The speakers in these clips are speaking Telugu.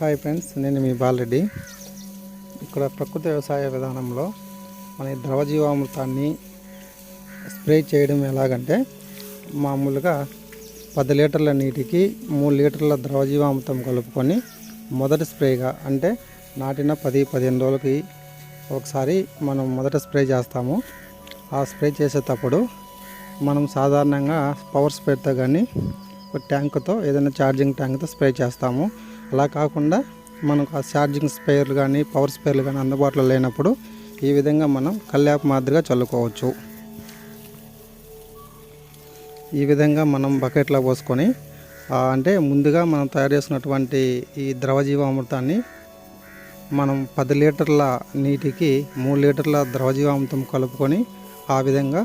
హాయ్ ఫ్రెండ్స్ నేను మీ బాలరెడ్డి. ఇక్కడ ప్రకృతి వ్యవసాయ విధానంలో మన ద్రవజీవామృతాన్ని స్ప్రే చేయడం ఎలాగంటే మామూలుగా పది లీటర్ల నీటికి మూడు లీటర్ల ద్రవజీవామృతం కలుపుకొని మొదటి స్ప్రేగా అంటే నాటిన పది పదిహేను రోజులకి ఒకసారి మనం మొదట స్ప్రే చేస్తాము. ఆ స్ప్రే చేసేటప్పుడు మనం సాధారణంగా పవర్ స్ప్రేతో కానీ ఒక ట్యాంకుతో ఏదైనా ఛార్జింగ్ ట్యాంక్తో స్ప్రే చేస్తాము. అలా కాకుండా మనకు ఆ ఛార్జింగ్ స్పేర్లు కానీ పవర్ స్పేర్లు కానీ అందుబాటులో లేనప్పుడు ఈ విధంగా మనం కల్లాపు మాదిరిగా చల్లుకోవచ్చు. ఈ విధంగా మనం బకెట్లో పోసుకొని అంటే ముందుగా మనం తయారు చేసినటువంటి ఈ ద్రవజీవామృతాన్ని మనం పది లీటర్ల నీటికి మూడు లీటర్ల ద్రవజీవామృతం కలుపుకొని ఆ విధంగా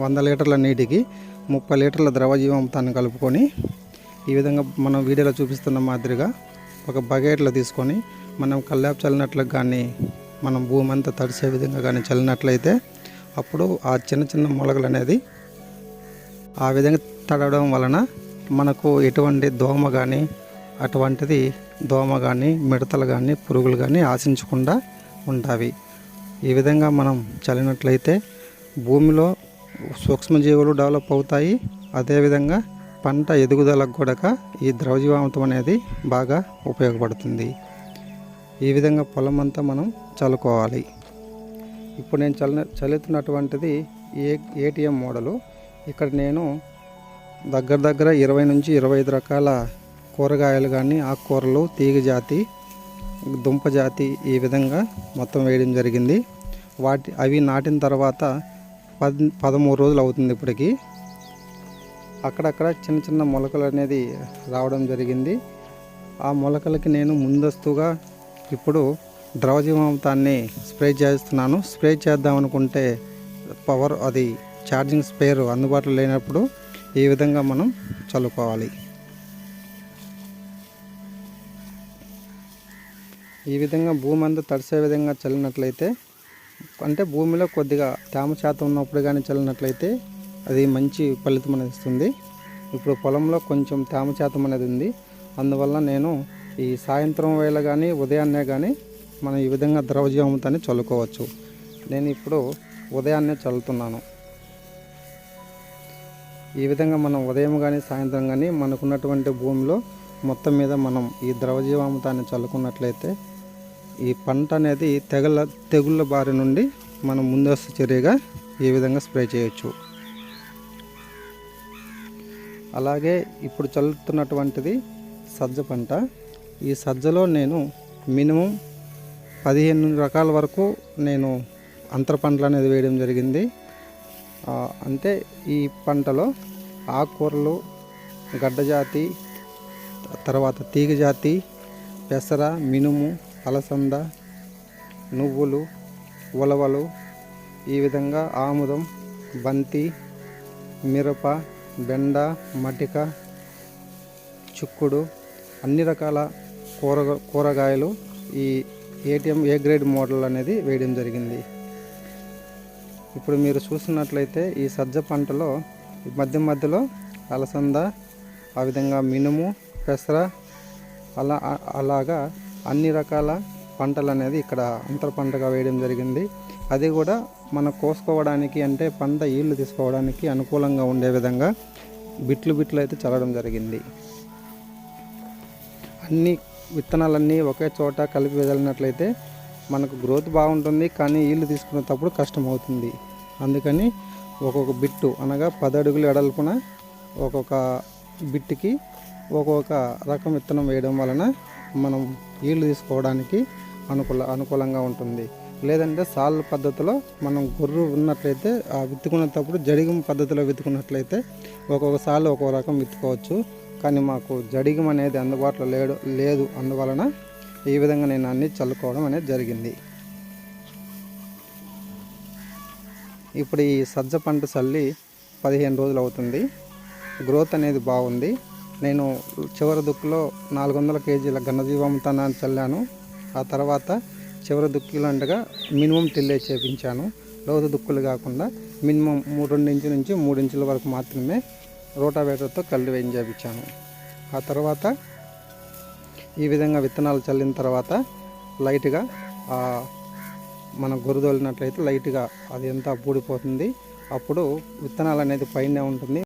వంద లీటర్ల నీటికి ముప్పై లీటర్ల ద్రవజీవామృతాన్ని కలుపుకొని ఈ విధంగా మనం వీడియోలో చూపిస్తున్న మాదిరిగా ఒక బకెట్లో తీసుకొని మనం కల్లాపు చల్లినట్లు కానీ మనం భూమి అంతా తడిసే విధంగా కానీ చల్లినట్లయితే అప్పుడు ఆ చిన్న చిన్న మొలకలు అనేది ఆ విధంగా తడవడం వలన మనకు ఎటువంటి దోమ కానీ అటువంటిది దోమ కానీ మిడతలు కానీ పురుగులు కానీ ఆశించకుండా ఉంటాయి. ఈ విధంగా మనం చల్లినట్లయితే భూమిలో సూక్ష్మజీవులు డెవలప్ అవుతాయి. అదేవిధంగా పంట ఎదుగుదలకు కూడా ఈ ద్రవజీవామృతం అనేది బాగా ఉపయోగపడుతుంది. ఈ విధంగా పొలం అంతా మనం చల్లుకోవాలి. ఇప్పుడు నేను చల్ల చల్లుతున్నటువంటిది ఏ ఏటీఎం మోడలు. ఇక్కడ నేను దగ్గర దగ్గర ఇరవై నుంచి ఇరవై ఐదు రకాల కూరగాయలు కానీ ఆకుకూరలు తీగ జాతి దుంప జాతి ఈ విధంగా మొత్తం వేయడం జరిగింది. వాటి అవి నాటిన తర్వాత పద్ పదమూడు రోజులు అవుతుంది ఇప్పటికీ. అక్కడక్కడ చిన్న చిన్న మొలకలు అనేది రావడం జరిగింది. ఆ మొలకలకి నేను ముందస్తుగా ఇప్పుడు ద్రవజీవామృతాన్ని స్ప్రే చేస్తున్నాను. స్ప్రే చేద్దాం అనుకుంటే పవర్ అది ఛార్జింగ్ స్పేర్ అందుబాటులో లేనప్పుడు ఈ విధంగా మనం చల్లుకోవాలి. ఈ విధంగా భూమి అంతా తడిసే విధంగా చల్లినట్లయితే అంటే భూమిలో కొద్దిగా తేమ శాతం ఉన్నప్పుడు కానీ చల్లినట్లయితే అది మంచి ఫలితం అనేది ఇస్తుంది. ఇప్పుడు పొలంలో కొంచెం తేమ శాతం అనేది ఉంది. అందువల్ల నేను ఈ సాయంత్రం వేళ కానీ ఉదయాన్నే కానీ మనం ఈ విధంగా ద్రవజీవామృతాన్ని చల్లుకోవచ్చు. నేను ఇప్పుడు ఉదయాన్నే చల్లుతున్నాను. ఈ విధంగా మనం ఉదయం కానీ సాయంత్రం కానీ మనకున్నటువంటి భూమిలో మొత్తం మీద మనం ఈ ద్రవజీవామృతాన్ని చల్లుకున్నట్లయితే ఈ పంట అనేది తెగల తెగుళ్ళ బారి నుండి మనం ముందస్తు చర్యగా ఈ విధంగా స్ప్రే చేయొచ్చు. అలాగే ఇప్పుడు చల్లుతున్నటువంటిది సజ్జ పంట. ఈ సజ్జలో నేను మినిమం పదిహేను రకాల వరకు నేను అంతర పంటలు అనేది వేయడం జరిగింది. అంటే ఈ పంటలో ఆకుకూరలు గడ్డజాతి తర్వాత తీగ జాతి పెసర మినుము అలసంద నువ్వులు ఉలవలు ఈ విధంగా ఆముదం బంతి మిరప బెండ మటిక చిక్కుడు అన్ని రకాల కూర కూరగాయలు ఈ ఏటీఎం ఏ గ్రేడ్ మోడల్ అనేది వేయడం జరిగింది. ఇప్పుడు మీరు చూసినట్లయితే ఈ సజ్జ పంటలో మధ్య మధ్యలో అలసంద ఆ విధంగా మినుము పెసర అలా అలాగా అన్ని రకాల పంటలు అనేది ఇక్కడ అంతర పంటగా వేయడం జరిగింది. అది కూడా మనం కోసుకోవడానికి అంటే పంట ఈళ్ళు తీసుకోవడానికి అనుకూలంగా ఉండే విధంగా బిట్లు బిట్లు అయితే చల్లడం జరిగింది. అన్ని విత్తనాలన్నీ ఒకే చోట కలిపి వదిలినట్లయితే మనకు గ్రోత్ బాగుంటుంది కానీ ఈళ్ళు తీసుకునేటప్పుడు కష్టం అవుతుంది అందుకని ఒక్కొక్క బిట్టు అనగా పది అడుగులు ఎడల్పున ఒక్కొక్క బిట్టుకి ఒక్కొక్క రకం విత్తనం వేయడం వలన మనం ఈళ్ళు తీసుకోవడానికి అనుకూల అనుకూలంగా ఉంటుంది. లేదంటే సాల్ పద్ధతిలో మనం గొర్రు ఉన్నట్లయితే ఆ విత్తుకునేటప్పుడు జడిగం పద్ధతిలో విత్తుకున్నట్లయితే ఒక్కొక్క సార్లు ఒక్కొక్క రకం విత్తుకోవచ్చు. కానీ మాకు జడిగం అనేది అందుబాటులో లేడు లేదు అందువలన ఈ విధంగా నేను అన్ని చల్లుకోవడం అనేది జరిగింది. ఇప్పుడు ఈ సజ్జ పంట చల్లి పదిహేను రోజులు అవుతుంది. గ్రోత్ అనేది బాగుంది. నేను చివరి దుక్కులో నాలుగు వందల కేజీల ఘనజీవామృతాన్ని చల్లాను. ఆ తర్వాత చివరి దుక్కులు అంటగా మినిమం టిల్లే చేపించాను. లోతు దుక్కులు కాకుండా మినిమం మూడు రెండు ఇంచు నుంచి మూడు ఇంచుల వరకు మాత్రమే రోటావేటర్తో కళ్ళు చేపించాను. ఆ తర్వాత ఈ విధంగా విత్తనాలు చల్లిన తర్వాత లైట్గా మన మనం గొరుదోలినట్లయితే లైట్గా అది ఎంత పూడిపోతుంది అప్పుడు విత్తనాలు అనేది పైనే ఉంటుంది.